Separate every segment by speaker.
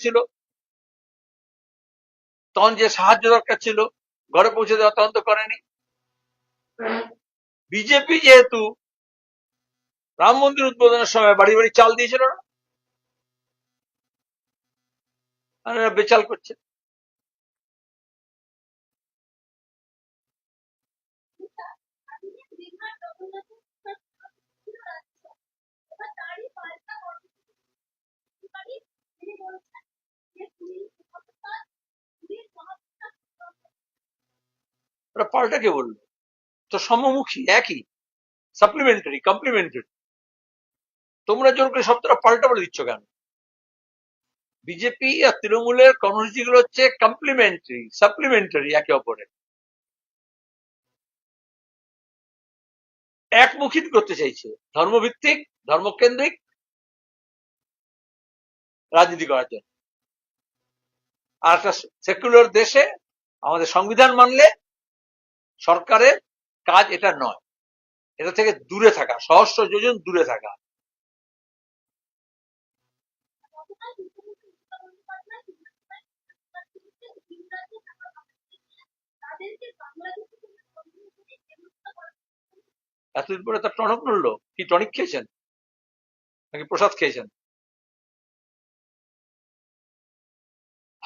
Speaker 1: ছিল। তখন যে সাহায্য দরকার ছিল, ঘরে পৌঁছে দেওয়া তখন তো করেনি। বিজেপি যেহেতু রাম মন্দির উদ্বোধনের সময় বাড়ি বাড়ি চাল দিয়েছিল না বেচাল করছে। ওরা পাল্টা কে বলল। তো সমমুখী, একই সাপ্লিমেন্টারি কমপ্লিমেন্টারি তোমরা জোর করে শব্দটা পাল্টা বলে দিচ্ছ কেন? বিজেপি আর তৃণমূলের কর্মসূচি গুলো হচ্ছে কমপ্লিমেন্টারি সাপ্লিমেন্টারি একে অপরের। একমুখী করতে চাইছে। ধর্মভিত্তিক, ধর্মকেন্দ্রিক, রাজনীতি করার জন্য। আর একটা সেকুলার দেশে আমাদের সংবিধান মানলে সরকারের কাজ এটা নয়। এটা থেকে দূরে থাকা, সহস্র যোজন দূরে থাকা। এতদিন পরে তার টনক নড়লো কি টনিক খেয়েছেন? নাকি প্রসাদ খেয়েছেন?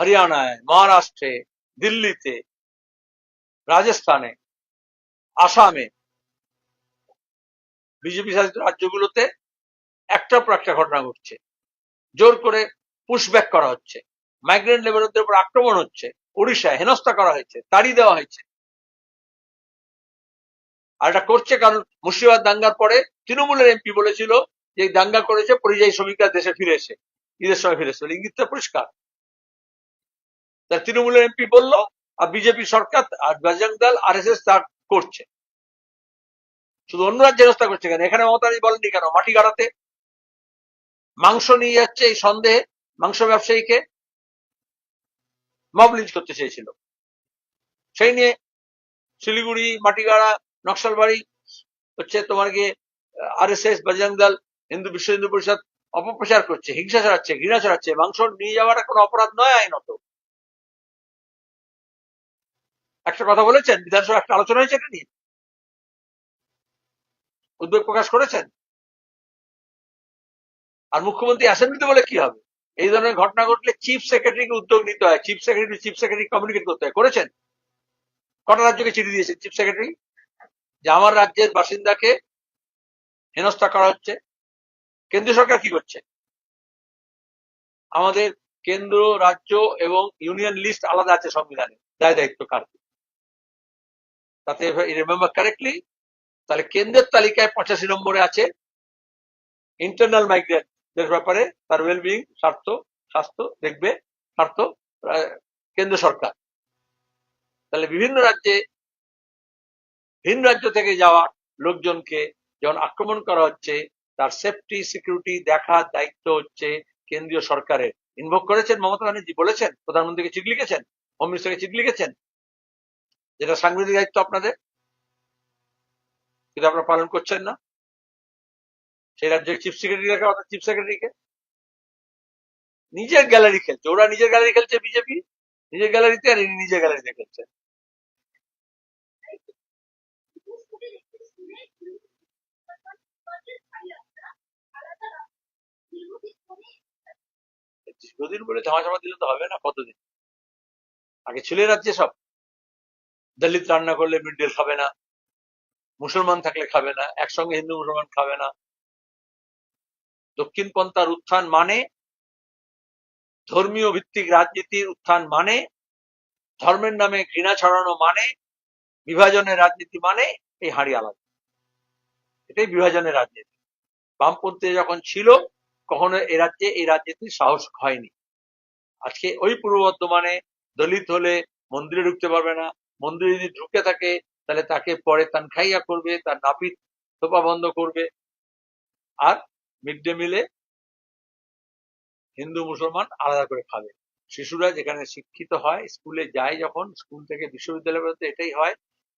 Speaker 1: হরিয়ানায় মহারাষ্ট্রে, দিল্লিতে, রাজস্থানে, আসামে, বিজেপি শাসিত রাজ্যগুলোতে একটার পর একটা ঘটনা ঘটছে। জোর করে পুশব্যাক করা হচ্ছে। মাইগ্রেন্ট লেবারদের উপর আক্রমণ হচ্ছে। ওড়িশায় হেনস্থা করা হয়েছে, তাড়ি দেওয়া হয়েছে। আর এটা করছে কারণ মুর্শিদাবাদ দাঙ্গার পরে তৃণমূলের এমপি বলেছিল যে দাঙ্গা করেছে, পরিযায়ী শ্রমিকরা দেশে ফিরে এসে, ঈদের সময় ফিরে এসে ইঙ্গিতটা পরিষ্কার। তার তৃণমূলের এমপি বলল, আর বিজেপি সরকার আর বজরং দল আর এস এস তা করছে। শুধু অন্য রাজ্যের ব্যবস্থা করছে কেন? এখানে মমতাজি বলেননি কেন? মাটি গাড়াতে মাংস নিয়ে যাচ্ছে এই সন্দেহে, মাংস ব্যবসায়ীকে। মব লিঞ্চ করতে চেয়েছিল। সেই নিয়ে শিলিগুড়ি, মাটিগাড়া, নকশালবাড়ি হচ্ছে তোমার গিয়ে আর এস এস বজরং দল, হিন্দু বিশ্ব হিন্দু পরিষদ অপপ্রচার করছে, হিংসা ছড়াচ্ছে, ঘৃণা ছড়াচ্ছে, মাংস নিয়ে যাওয়াটা কোনো অপরাধ নয় আইনত। একটা কথা বলেছেন? বিধানসভা একটা আলোচনা হয়েছে এটা নিয়ে? উদ্বেগ প্রকাশ করেছেন? আর মুখ্যমন্ত্রী অ্যাসেম্বলিতে বলে কি হবে? এই ধরনের ঘটনা ঘটলে চিফ সেক্রেটারিকে উদ্যোগ নিতে হয়। Chief secretary chief secretary communicate করতে হয়। করেছেন? কটা রাজ্যকে চিঠি দিয়েছেন চিফ সেক্রেটারি? যে আমার রাজ্যের বাসিন্দাকে হেনস্থা করা হচ্ছে। কেন্দ্রীয় সরকার কি করছে? আমাদের কেন্দ্র, রাজ্য এবং ইউনিয়ন লিস্ট আলাদা আছে সংবিধানে। দায় দায়িত্ব কার? কি। তাতে রিমেম্বার কারেক্টলি তাহলে কেন্দ্রের তালিকায় পঁচাশি নম্বরে আছে ইন্টারনাল মাইগ্রেন্টদের ব্যাপারে তার ওয়েলবিং স্বার্থ স্বাস্থ্য দেখবে স্বার্থ কেন্দ্র সরকার। তাহলে বিভিন্ন রাজ্যে ভিন রাজ্য থেকে যাওয়া লোকজনকে যখন আক্রমণ করা হচ্ছে, তার সেফটি সিকিউরিটি দেখার দায়িত্ব হচ্ছে কেন্দ্রীয় সরকারের। ইনভোক করেছেন মমতা ব্যানার্জি, বলেছেন, প্রধানমন্ত্রীকে চিঠি লিখেছেন হোম মিনিস্টারকে চিঠি লিখেছেন যেটা সাংবিধানিক দায়িত্ব আপনাদের, কিন্তু আপনারা পালন করছেন না। সেই রাজ্যের চিফ সেক্রেটারি রাখা, অর্থাৎ চিফ সেক্রেটারিকে নিজের গ্যালারি খেলছে। ওরা নিজের গ্যালারি খেলছে বিজেপি নিজের গ্যালারিতে আর ইনি নিজের গ্যালারিতে খেলছে দীর্ঘদিন বলে ধামাচাপা দিলে তো হবে না, কতদিন? আগে ছিল রাজ্যে সব। দলিত রান্না করলে মিড ডে খাবে না, মুসলমান থাকলে খাবে না, একসঙ্গে হিন্দু মুসলমান খাবে না। দক্ষিণ পন্থার উত্থান মানে ধর্মীয় ভিত্তিক রাজনীতির উত্থান মানে ধর্মের নামে ঘৃণা ছড়ানো মানে বিভাজনের রাজনীতি মানে এই হাঁড়ি আলাদা। এটাই বিভাজনের রাজনীতি। বামপন্থী যখন ছিল, কখনো এ রাজ্যে এই রাজনীতির সাহস হয়নি। আজকে ওই পূর্ব বর্ধমানে দলিত হলে মন্দিরে ঢুকতে পারবে না মন্দিরে যদি ঢুকে থাকে, তাহলে তাকে পরে তানখাইয়া করবে, তার নাপিত থোপা বন্ধ করবে। আর মিড ডে মিলে হিন্দু মুসলমান আলাদা করে খাবে। শিশুরা যেখানে শিক্ষিত হয়, স্কুলে যায় যখন, স্কুল থেকে বিশ্ববিদ্যালয় পর্যন্ত এটাই হয়,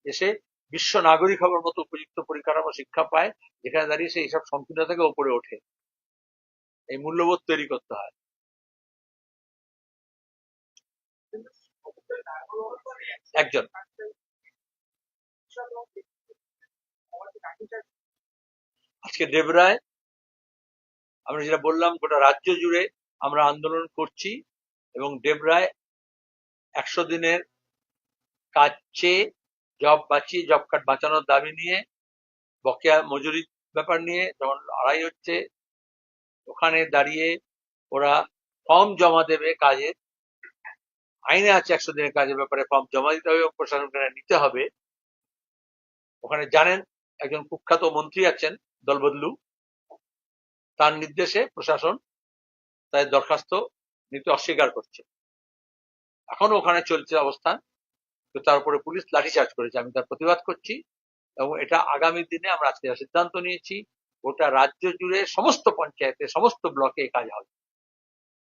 Speaker 1: এসে বিশ্ব নাগরিক হবার মতো উপযুক্ত পরিকাঠামো শিক্ষা পায়, যেখানে দাঁড়িয়ে সে এইসব সংকীর্ণ থেকে উপরে ওঠে। এই মূল্যবোধ তৈরি করতে হয়। একজন। আজকে দেবরায়, আমরা যেটা বললাম, গোটা রাজ্য জুড়ে আমরা আন্দোলন করছি এবং দেবরায় একশো দিনের কাজ চেয়ে জব বাঁচিয়ে, জব কার্ড বাঁচানোর দাবি নিয়ে, বকেয়া মজুরি ব্যাপার নিয়ে যখন লড়াই হচ্ছে, ওখানে দাঁড়িয়ে ওরা ফর্ম জমা দেবে কাজের। আইনে আছে একশো দিনের কাজের ব্যাপারে, ফর্ম জমা দিতে হবে এবং প্রশাসনকে নিতে হবে। ওখানে জানেন, একজন কুখ্যাত মন্ত্রী আছেন, দলবদলু। তার নির্দেশে প্রশাসন তাদের দরখাস্ত নিতে অস্বীকার করছে। এখন ওখানে চলছে অবস্থান। তো তার উপরে পুলিশ লাঠিচার্জ করেছে। আমি তার প্রতিবাদ করছি এবং এটা আগামী দিনে আমরা আজকে সিদ্ধান্ত নিয়েছি, গোটা রাজ্য জুড়ে সমস্ত পঞ্চায়েতে, সমস্ত ব্লকে কাজ হবে।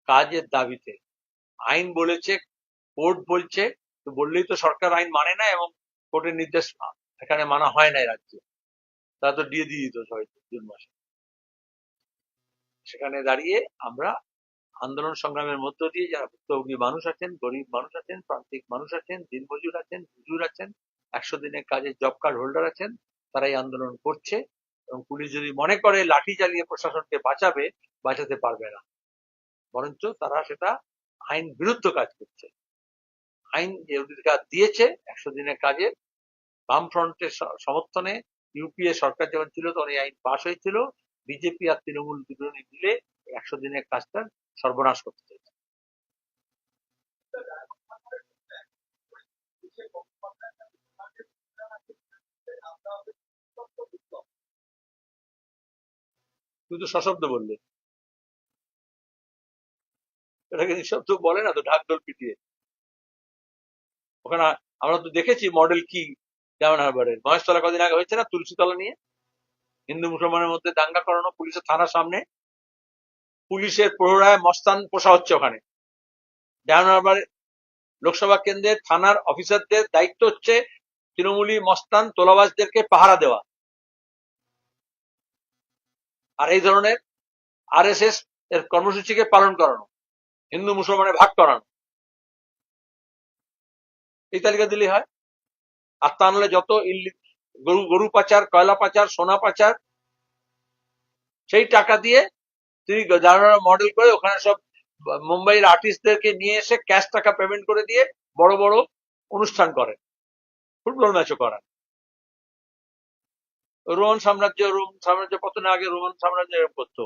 Speaker 1: কাজের দাবিতে আইন বলেছে কোর্ট বলছে, তো বললেই তো সরকার আইন মানে না এবং কোর্টের নির্দেশ এখানে মানা হয় না এই রাজ্যে। তারা তো দিয়ে দিয়ে দিত ছয় জুন মাসে। সেখানে দাঁড়িয়ে আমরা আন্দোলন সংগ্রামের মধ্য দিয়ে যারা ভুক্তভোগী মানুষ আছেন, গরিব মানুষ আছেন, প্রান্তিক মানুষ আছেন, দিনমজুর আছেন, হুজুর আছেন, একশো দিনের কাজের জব কার্ড হোল্ডার আছেন তারা এই আন্দোলন করছে এবং পুলিশ যদি মনে করে লাঠি চালিয়ে প্রশাসনকে বাঁচাবে, বাঁচাতে পারবে না। বরঞ্চ তারা সেটা আইন বিরুদ্ধ কাজ করছে। আইন যে অধিকার দিয়েছে, একশো দিনের কাজে, বামফ্রন্টের সমর্থনে ইউপিএ সরকার যখন ছিল তখন এই আইন পাশ হয়েছিল। বিজেপি আর তৃণমূল দুজনে মিলে একশো দিনের কাজটা সর্বনাশ করতে চাইছে। তো সশব্দ বললে। এটাকে নিঃশব্দ বলে না তো ঢাকঢোল পিটিয়ে। ওখানে আমরা তো দেখেছি মডেল কি যেমন হারবারের মহেশতলা কদিন আগে হয়েছে না? তুলসীতলা নিয়ে। হিন্দু মুসলমানের মধ্যে দাঙ্গা করানো পুলিশের থানার সামনে। পুলিশের প্রহরায় মস্তান পোষা হচ্ছে ওখানে। যেমন হারবার লোকসভা কেন্দ্রের থানার অফিসারদের দায়িত্ব হচ্ছে তৃণমূলী মস্তান তোলাবাজদেরকে পাহারা দেওয়া। আর এই ধরনের আরএসএস এর কর্মসূচিকে পালন করানো। হিন্দু মুসলমানের ভাগ করানো। এই তালিকা দিলেই হয়। আর তা নাহলে যত গরু গরু পাচার, কয়লা পাচার, সোনা পাচার, সেই টাকা দিয়ে তিনি যারা মডেল করে ওখানে সব মুম্বাইয়ের আর্টিস্টদেরকে নিয়ে এসে ক্যাশ টাকা পেমেন্ট করে দিয়ে বড় বড় অনুষ্ঠান করেন ফুটবল ম্যাচও করান রোমান সাম্রাজ্য, রোম সাম্রাজ্য পতনের আগে রোমান সাম্রাজ্য এরকম করতো।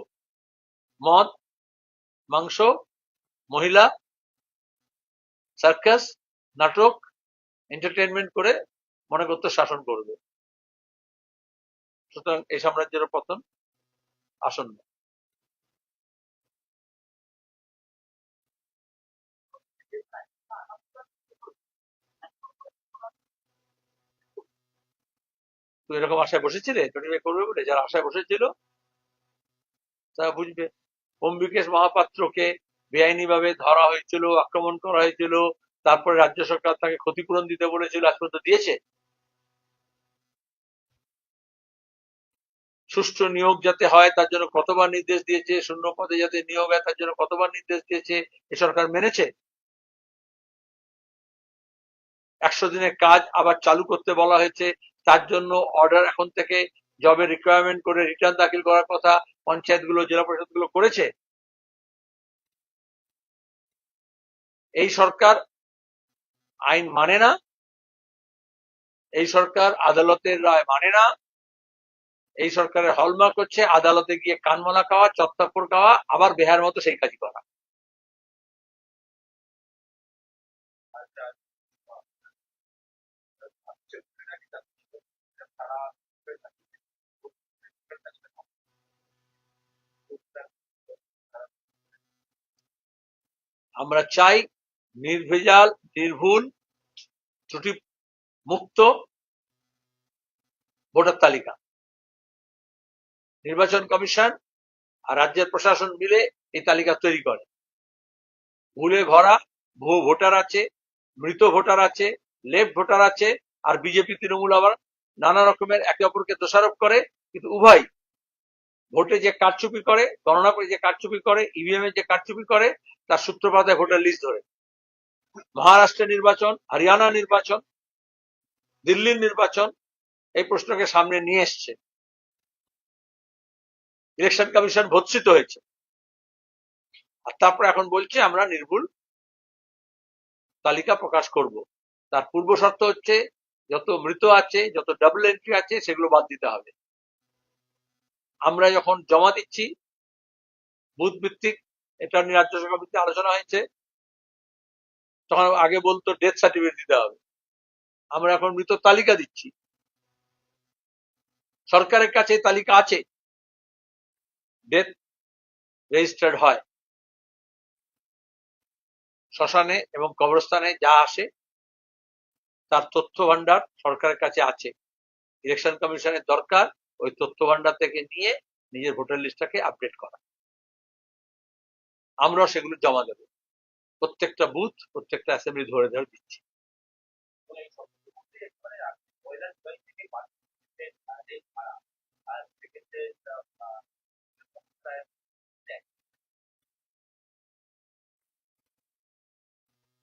Speaker 1: মদ, মাংস, মহিলা সার্কাস নাটক এন্টারটেনমেন্ট করে মনে করতো শাসন করবে। সুতরাং এই সাম্রাজ্যের পতন আসন্ন। তুই এরকম আশায় বসেছিলে? নোটিফাই করবে বলে যারা আশায় বসেছিল, তারা বুঝবে। অম্বিকেশ মহাপাত্রকে বেআইনি ভাবে ধরা হয়েছিল, আক্রমণ করা হয়েছিল তারপরে রাজ্য সরকার তাকে ক্ষতিপূরণ দিতে বলেছিল, আজ পর্যন্ত দিয়েছে? সুষ্ঠু নিয়োগ যাতে হয়, তার জন্য কতবার নির্দেশ দিয়েছে? শূন্য পদে যাতে নিয়োগ হয়, তার জন্য কতবার নির্দেশ দিয়েছে? এ সরকার মেনেছে? একশো দিনের কাজ আবার চালু করতে বলা হয়েছে। তার জন্য অর্ডার এখন থেকে জবের রিকোয়ারমেন্ট করে রিটার্ন দাখিল করার কথা পঞ্চায়েতগুলো, জেলা পরিষদগুলো করেছে। এই সরকার আইন মানে না। এই সরকার আদালতের রায় মানে না। এই সরকারের হলমার্ক হচ্ছে আদালতে গিয়ে কানমলা খাওয়া চত্তাপুর খাওয়া, আবার বেহার মতো সেই কাজই করা। আমরা চাই নির্ভেজাল, নির্ভুল ত্রুটি মুক্ত ভোটার তালিকা। নির্বাচন কমিশন আর রাজ্যের প্রশাসন মিলে এই তালিকা তৈরি করে। ভুলে ভরা ভুয়ো ভোটার আছে, মৃত ভোটার আছে, লেফট ভোটার আছে, আর বিজেপি, তৃণমূল আবার নানা রকমের একে অপরকে দোষারোপ করে, কিন্তু উভয় ভোটে যে কারচুপি করে, গণনা করে যে কারচুপি করে, ইভিএম এ যে কারচুপি করে, তার সূত্রপাত ভোটার লিস্ট ধরে। মহারাষ্ট্রের নির্বাচন, হরিয়ানা নির্বাচন, দিল্লির নির্বাচন, এই প্রশ্নকে সামনে নিয়ে এসছে। ইলেকশন কমিশন ভৎসিত হয়েছে। আর তারপর এখন বলছে, আমরা নির্ভুল তালিকা প্রকাশ করব। তার পূর্ব শর্ত হচ্ছে, যত মৃত আছে, যত ডাবল এন্ট্রি আছে, সেগুলো বাদ দিতে হবে। আমরা যখন জমা দিচ্ছি, বুথ ভিত্তিক, এটা নিয়ে রাজ্য সমিতিতে আলোচনা হয়েছে। তখন আগে বলতো ডেথ সার্টিফিকেট দিতে হবে। আমরা এখন মৃত তালিকা দিচ্ছি। সরকারের কাছে তালিকা আছে। ডেথ রেজিস্টার্ড হয়। শ্মশানে এবং কবরস্থানে যা আসে, তার তথ্য ভান্ডার সরকারের কাছে আছে। ইলেকশন কমিশনের দরকার ওই তথ্য ভান্ডার থেকে নিয়ে নিজের ভোটার লিস্টটাকে আপডেট করা। আমরাও সেগুলো জমা দেবো। প্রত্যেকটা বুথ প্রত্যেকটা অ্যাসেম্বলি ধরে ধরে দিচ্ছি।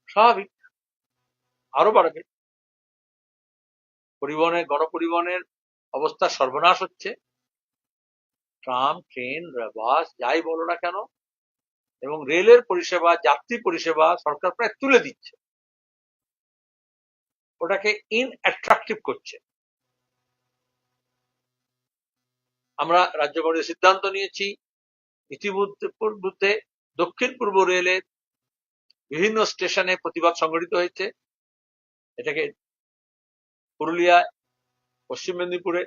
Speaker 1: স্বাভাবিক। আরও বাড়বে। পরিবহনের, গণপরিবহনের অবস্থা সর্বনাশ হচ্ছে। ট্রাম, ট্রেন, বাস, যাই বলো না কেন এবং রেলের পরিষেবা, যাত্রী পরিষেবা সরকার প্রায় তুলে দিচ্ছে। ওটাকে ইন অ্যাট্রাকটিভ করছে। আমরা রাজ্য কমিটির সিদ্ধান্ত নিয়েছি, ইতিমধ্যে দক্ষিণ পূর্ব রেলের বিভিন্ন স্টেশনে প্রতিবাদ সংগঠিত হয়েছে। এটাকে পুরুলিয়ায় পশ্চিম মেদিনীপুরে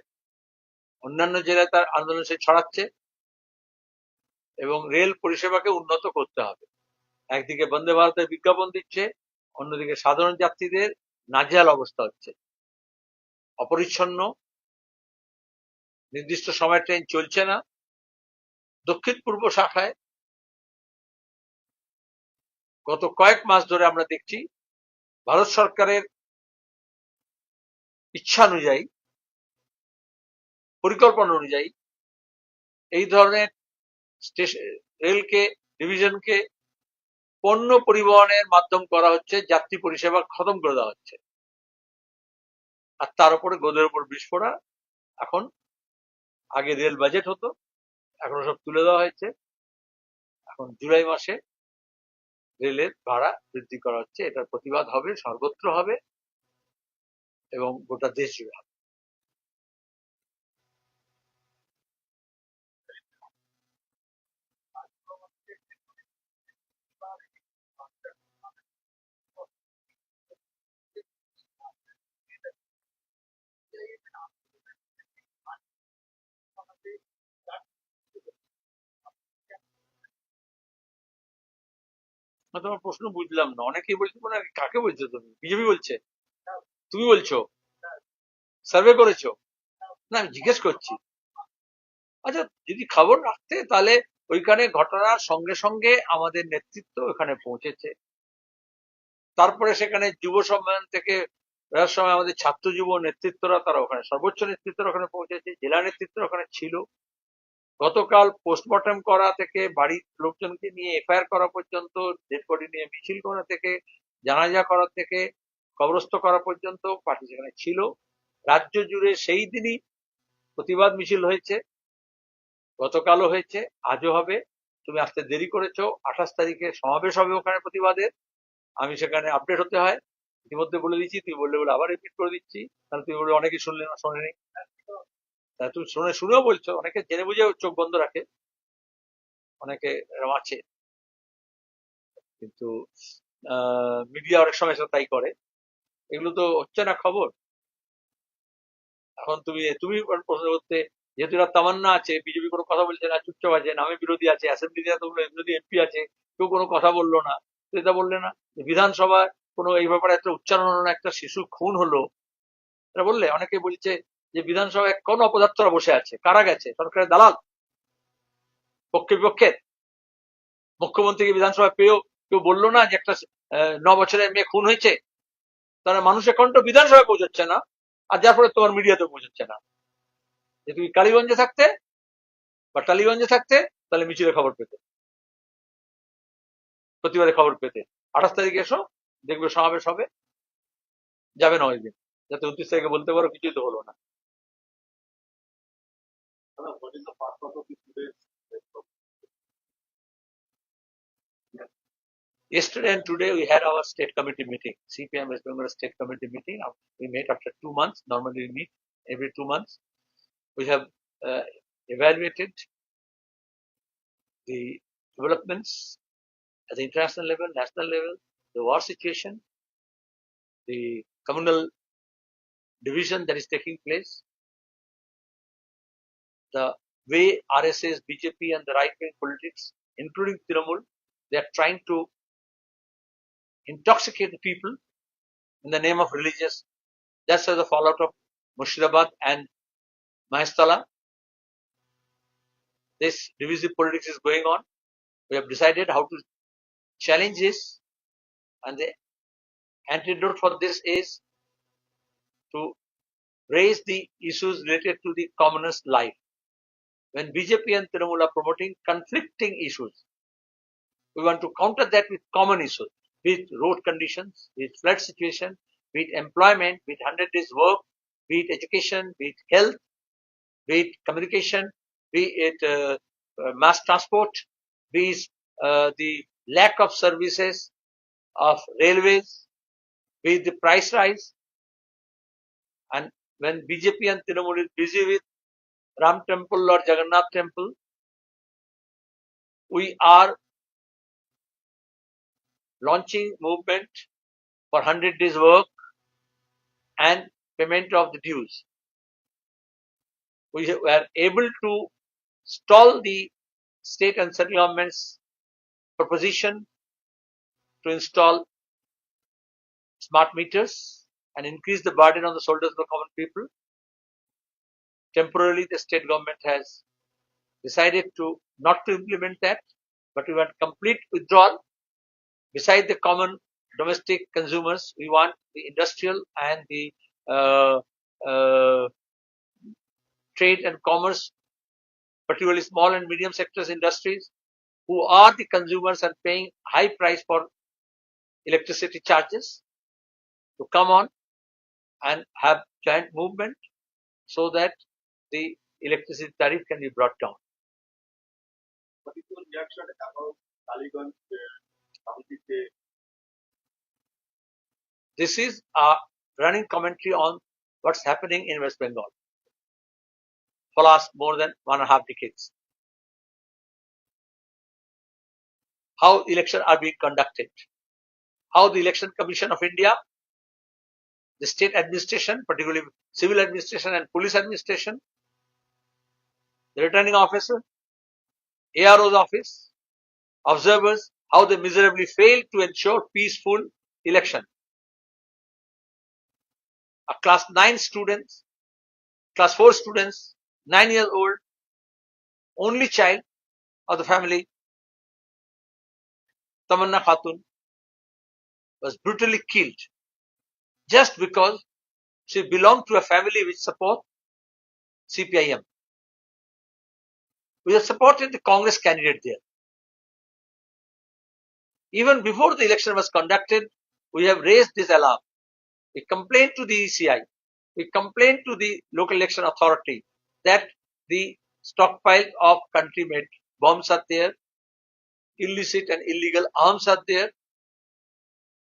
Speaker 1: অন্যান্য জেলায় তার আন্দোলন সে ছড়াচ্ছে। এবং রেল পরিষেবাকে উন্নত করতে হবে। একদিকে বন্দে ভারতের বিজ্ঞাপন দিচ্ছে, অন্যদিকে সাধারণ যাত্রীদের নাজেহাল অবস্থা হচ্ছে। অপরিচ্ছন্ন, নির্দিষ্ট সময় ট্রেন চলছে না। দক্ষিণ পূর্ব শাখায় গত কয়েক মাস ধরে আমরা দেখছি, ভারত সরকারের ইচ্ছা অনুযায়ী, পরিকল্পনা অনুযায়ী এই ধরনের রেলকে, ডিভিশনকে পণ্য পরিবহনের মাধ্যম করা হচ্ছে, যাত্রী পরিষেবা খতম করে দেওয়া হচ্ছে। আর তার উপরে গোদের উপর বিস্ফোরা এখন আগে রেল বাজেট হতো, এখন সব তুলে দেওয়া হয়েছে। এখন জুলাই মাসে রেলের ভাড়া বৃদ্ধি করা হচ্ছে। এটার প্রতিবাদ হবে, সর্বত্র হবে এবং গোটা দেশ জুড়ে হবে। তোমার প্রশ্ন বুঝলাম না। অনেকেই বলছে মানে কাকে বলছো তুমি? বিজেপি বলছে। তুমি বলছো? সার্ভে করেছ? না, আমি জিজ্ঞেস করছি। আচ্ছা যদি খবর রাখতে, তাহলে ওইখানে ঘটনার সঙ্গে সঙ্গে আমাদের নেতৃত্ব ওখানে পৌঁছেছে। তারপরে সেখানে যুব সম্মেলন থেকে সময় আমাদের ছাত্র যুব নেতৃত্বরা তারা ওখানে, সর্বোচ্চ নেতৃত্বরা ওখানে পৌঁছেছে, জেলা নেতৃত্ব ওখানে ছিল। গতকাল পোস্টমর্টম করা থেকে, বাড়ির লোকজনকে নিয়ে এফআইআর করা পর্যন্ত ডেড বডি নিয়ে মিছিল করা থেকে, জানাজা করা থেকে, কবরস্থ করা পর্যন্ত পার্টি সেখানে ছিল। রাজ্য জুড়ে সেই দিনই প্রতিবাদ মিছিল হয়েছে। গতকালও হয়েছে, আজও হবে। তুমি আসতে দেরি করেছ, আঠাশ তারিখে সমাবেশ হবে ওখানে প্রতিবাদের। আমি সেখানে আপডেট হতে হয়। ইতিমধ্যে বলে দিচ্ছি তুই বললে বলে আবার রিপিট করে দিচ্ছি। তাহলে তুই বলে অনেকে শুনলে না, শোনেনি। তা তুমি শুনে, শুনেও বলছো, অনেকে জেনে বুঝে চোখ বন্ধ রাখে, অনেকে এরকম আছে। কিন্তু মিডিয়া অনেক সময় তাই করে। এগুলো তো হচ্ছে না খবর। এখন তুমি তুমি প্রশ্ন করতে, যেহেতু এরা তামান্না আছে, বিজেপি কোনো কথা বলছে না, চুপচাপ আছে, নামে বিরোধী আছে অ্যাসেম্বলিতে এতগুলো বিরোধী এমপি আছে, কেউ কোনো কথা বলল না এটা বললে না। বিধানসভায় কোনো এই ব্যাপারে একটা উচ্চারণ হলো না, একটা শিশু খুন হলো, এটা বললে অনেকে বলছে যে বিধানসভায় কোন অপদার্থরা বসে আছে? কারা গেছে? সরকারের দালাল? পক্ষে বিপক্ষের মুখ্যমন্ত্রীকে বিধানসভায় পেয়েও কেউ বলল না যে একটা ন বছরের মেয়ে খুন হয়েছে? তারা মানুষের কণ্ঠ বিধানসভায় পৌঁছচ্ছে না, আর যার ফলে তোমার মিডিয়াতে পৌঁছচ্ছে না। যে তুমি কালীগঞ্জে থাকতে বা টালিগঞ্জে থাকতে, তাহলে মিছিলে খবর পেতে। প্রতিবারে খবর পেতে। আঠাশ তারিখে এসো, দেখবে সমাবেশ হবে। যাবে না ওই দিন। যাতে উনত্রিশ তারিখে বলতে পারো, কিছুই তো হলো না। Yesterday and today we had our state committee meeting, CPM West Bengal State Committee meeting. We met after two months. Normally we meet every two months. We have uh, evaluated the developments at the international level, national level, the war situation, the communal division that is taking place, the way RSS, BJP, and the right wing politics, including Trinamool, they are trying to intoxicate the people in the name of religious. That's the fallout of Murshidabad and Mahestala. This divisive politics is going on. We have decided how to challenge this, and the antidote for this is to raise the issues related to the commoners' life. When BJP and Trinamool are promoting conflicting issues, we want to counter that with common issues, it road conditions, with flood situation, with employment, with it 100 days work, with education, with health, with communication, be it uh, uh, mass transport, be it uh, the lack of services of railways, with the price rise. And when BJP and Trinamool is busy with Ram temple or Jagannath temple, we are launching movement for 100 days work and payment of the dues. We were able to stall the state and central government's proposition to install smart meters and increase the burden on the shoulders of the common people. Temporarily, the state government has decided to not to implement that, but we want complete withdrawal. Beside the common domestic consumers, we want the industrial and the uh, uh, trade and commerce, particularly small and medium sectors industries, who are the consumers and paying high price for electricity charges, to come on and have giant movement so that the electricity tariff can be brought down.
Speaker 2: What is your reaction about
Speaker 1: This is a running commentary on what's happening in West Bengal for last more than one and a half decades. How elections are being conducted, how the Election Commission of India, the state administration, particularly civil administration and police administration, the returning officer, ARO's office, observers, how they miserably failed to ensure peaceful election. A class 9 students, class 4 students, 9 years old, only child of the family, Tamanna Khatun, was brutally killed just because she belonged to a family which support CPIM. We have supported the Congress candidate there. Even before the election was conducted, we have raised this alarm. We complained to the ECI. We complained to the local election authority that the stockpile of country-made bombs are there, illicit and illegal arms are there.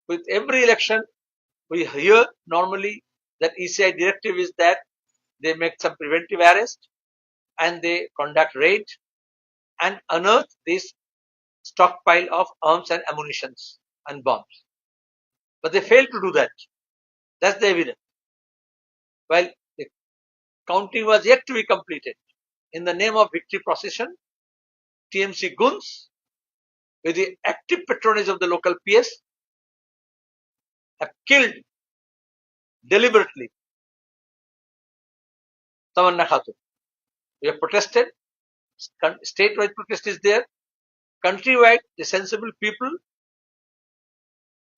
Speaker 1: With every election, we hear normally that ECI directive is that they make some preventive arrest and they conduct raid and unearth this stockpile of arms and ammunitions and bombs. But they failed to do that. That's the evidence. While the counting was yet to be completed, in the name of victory procession, TMC Guns, with the active patronage of the local PS, have killed deliberately Tamanna Khatun. We have protested. Statewide protest is there. Countrywide, the sensible people,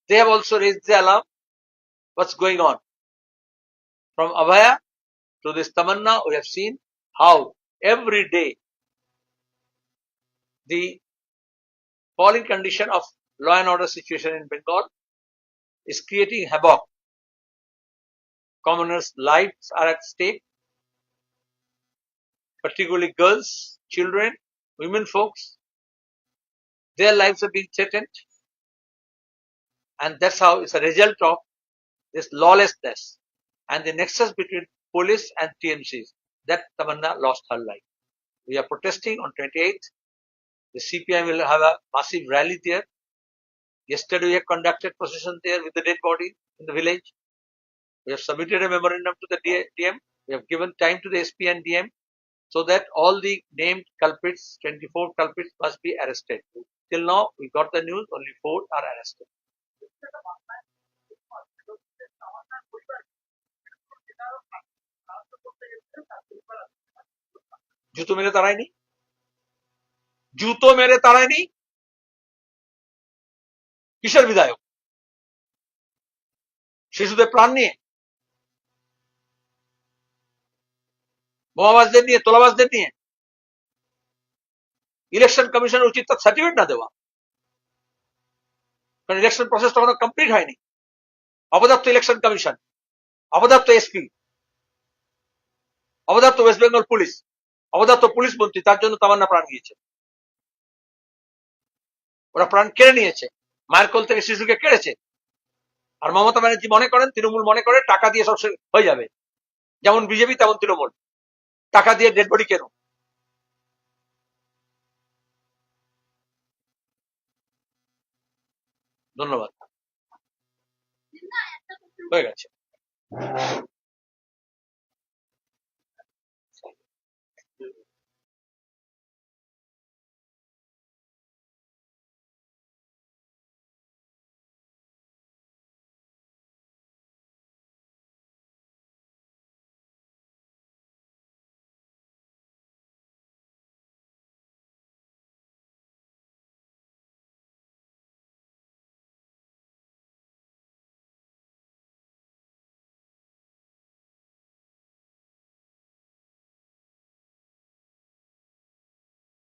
Speaker 1: they have also raised the alarm. What's going on? From Abhaya to this Tamanna, we have seen how every day the falling condition of law and order situation in Bengal is creating havoc. Commoners' lives are at stake, particularly girls, children, women folks. Their lives are being threatened. And that's how it's a result of this lawlessness and the nexus between police and TMCs that Tamanna lost her life. We are protesting on 28th. The CPI will have a massive rally there. Yesterday we have conducted procession there with the dead body in the village. We have submitted a memorandum to the DM. We have given time to the SP and DM so that all the named culprits, 24 culprits must be arrested. Till now, we got the news, only four are arrested. জুতো মেরে তাড়ায়নি জুতো মেরে তাড়ায়নি কিসের বিধায়ক শিশুদের প্রাণ নিয়ে বোমাবাজদের নিয়ে তোলাবাজদের নিয়ে ইলেকশন কমিশনের উচিত তার সার্টিফিকেট না দেওয়া। কারণ ইলেকশন প্রসেস তখনও কমপ্লিট হয়নি। অপদার্থ ইলেকশন কমিশন অপদার্থ এসপি অপদার্থ ওয়েস্ট বেঙ্গল পুলিশ অপদার্থ পুলিশ মন্ত্রী, তার জন্য তামান্না প্রাণ গিয়েছে। ওরা প্রাণ কেড়ে নিয়েছে। মায়ের কোল থেকে শিশুকে কেড়েছে। আর মমতা ব্যানার্জি মনে করেন, তৃণমূল মনে করে, টাকা দিয়ে সব হয়ে যাবে। যেমন বিজেপি, তেমন তৃণমূল। টাকা দিয়ে ডেড বডি কেন। ধন্যবাদ। হয়ে গেছে।